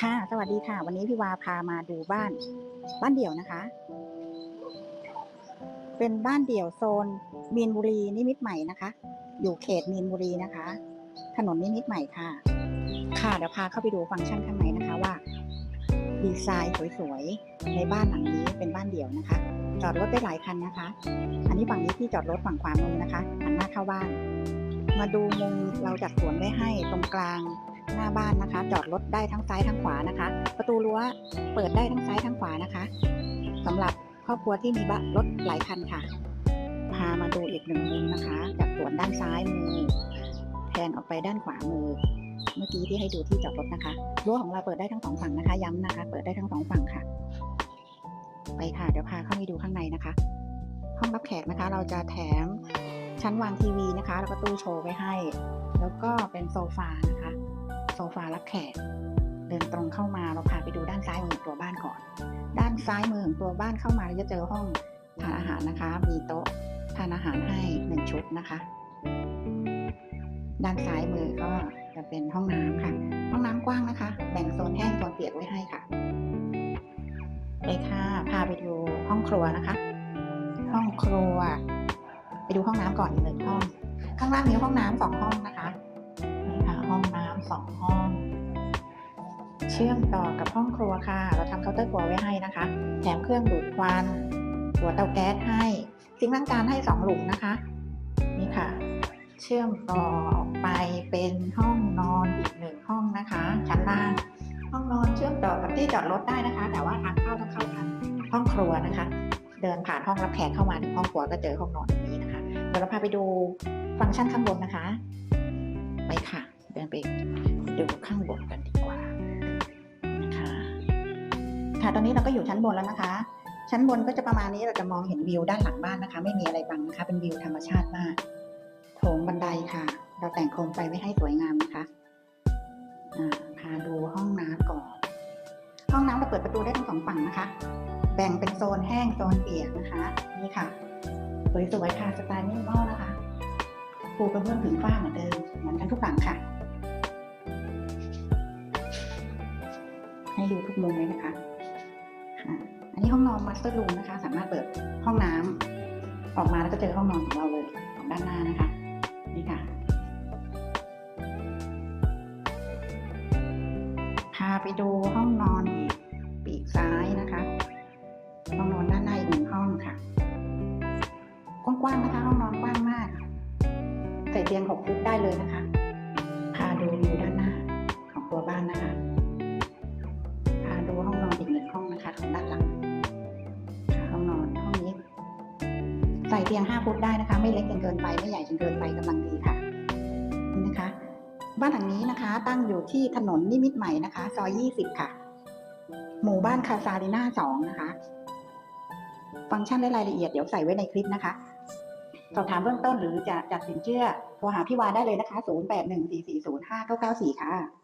ค่ะ สวัสดีค่ะ วันนี้พี่วาพามาดูบ้าน บ้านเดี่ยวนะคะ เป็นบ้านเดี่ยวโซน มีนบุรีนิมิตใหม่นะคะ อยู่เขตมีนบุรีนะคะ ถนนนิมิตใหม่ค่ะ ค่ะเดี๋ยวพาเข้าไปดูฟังก์ชันข้างในนะคะว่า ดีไซน์สวยๆ ในบ้านหลังนี้เป็นบ้านเดี่ยวนะคะ จอดรถได้หลายคันนะคะ อันนี้ฝั่งนี้ที่จอดรถฝั่งขวามือนะคะหันหน้าเข้าบ้าน มาดูมุมเราจัดสวนไว้ให้ตรงกลาง หน้าบ้านนะคะ จอดรถได้ทั้งซ้ายทั้งขวานะคะ ประตูรั้วเปิดได้ทั้งซ้ายทั้งขวานะคะสำหรับครอบครัวที่มีบ้านรถหลายคันค่ะ พามาดูอีกหนึ่งมุมนะคะ จากสวนด้านซ้ายมือแทนออกไปด้านขวามือ เมื่อกี้ที่ให้ดูที่จอดรถนะคะรั้วของเราเปิดได้ทั้งสองฝั่งนะคะ ย้ำนะคะ เปิดได้ทั้งสองฝั่งค่ะ ไปค่ะ เดี๋ยวพาเข้าไปดูข้างในนะคะ ห้องรับแขกนะคะ เราจะแถมชั้นวางทีวีนะคะ แล้วก็ตู้โชว์ไว้ให้ แล้วก็เป็นโซฟานะคะ โซฟารับแขก เดินตรงเข้ามาเราพาไปดูด้านซ้ายมือของตัวบ้านก่อน ด้านซ้ายมือของตัวบ้านเข้ามาเราจะเจอห้องทานอาหารนะคะ มีโต๊ะทานอาหารให้หนึ่งชุดนะคะ ด้านซ้ายมือก็จะเป็นห้องน้ำค่ะ ห้องน้ำกว้างนะคะ แบ่งโซนแห้งโซนเปียกไว้ให้ค่ะไปค่ะ พาไปดูห้องครัวนะคะ ห้องครัว ไปดูห้องน้ำก่อนอีกหนึ่งห้อง ข้างล่างมีห้องน้ำสองห้องนะคะ สองห้อง เชื่อมต่อกับห้องครัวค่ะ เราทำเคาน์เตอร์ครัวไว้ให้นะคะ แถมเครื่องดูดควัน หัวเตาแก๊สให้ซิงค์ล้างจานให้สองหลุมนะคะ นี่ค่ะ เชื่อมต่อออกไปเป็นห้องนอนอีกหนึ่งห้องนะคะ ชั้นล่าง ห้องนอนเชื่อมต่อกับที่จอดรถได้นะคะ แต่ว่าทางเข้าต้องเข้าทางห้องครัวนะคะ เดินผ่านห้องรับแขกเข้ามาถึงห้องครัวก็เจอห้องนอนนี้นะคะ เดี๋ยวเราพาไปดูฟังก์ชันข้างบนนะคะ ไปค่ะ นไปดูข้างบนกันดีกว่านะคะค่ะตอนนี้เราก็อยู่ชั้นบนแล้วนะคะ ชั้นบนก็จะประมาณนี้เราจะมองเห็นวิวด้านหลังบ้านนะคะ ไม่มีอะไรบังนะคะ เป็นวิวธรรมชาติมากโถงบันไดค่ะ เราแต่งโคมไฟไว้ให้สวยงามนะคะพาดูห้องน้ำก่อน ห้องน้ำเราเปิดประตูได้ทั้งสองฝั่งนะคะ แบ่งเป็นโซนแห้งโซนเปียกนะคะ นี่ค่ะสวยๆค่ะสไตล์มินิมอลนะคะ ปูกระเบื้องถึงฝ้าเหมือนเดิมเหมือนกันทุกหลังค่ะ ให้ดูทุกมุมเลยนะคะอันนี้ห้องนอนมาสเตอร์รูมนะคะ สามารถเปิดห้องน้ำออกมาแล้วก็เจอห้องนอนของเราเลยของด้านหน้านะคะนี่ค่ะพาไปดูห้องนอนอีกปีกซ้ายนะคะห้องนอนด้านในอีกหนึ่งห้องค่ะกว้างๆนะคะ ห้องนอนกว้างมาก ใส่เตียงหกฟุตได้เลยนะคะ พาดูวิวด้านหน้าของตัวบ้านนะคะ พาดูห้องนอนอีกหนึ่งห้องนะคะของด้านหลังห้องนอนห้องนี้ ใส่เตียงห้าฟุตได้นะคะ ไม่เล็กจนเกินไปไม่ใหญ่จนเกินไปกำลังดีค่ะนี่นะคะ บ้านหลังนี้นะคะ ตั้งอยู่ที่ถนนนิมิตรใหม่นะคะซอยยี่สิบค่ะ หมู่บ้านคาซาริน่าสองนะคะ ฟังก์ชันและรายละเอียดเดี๋ยวใส่ไว้ในคลิปนะคะ สอบถามเบื้องต้นหรือจะจัดสินเชื่อโทรหาพี่วาได้เลยนะคะ 0814405994 ค่ะ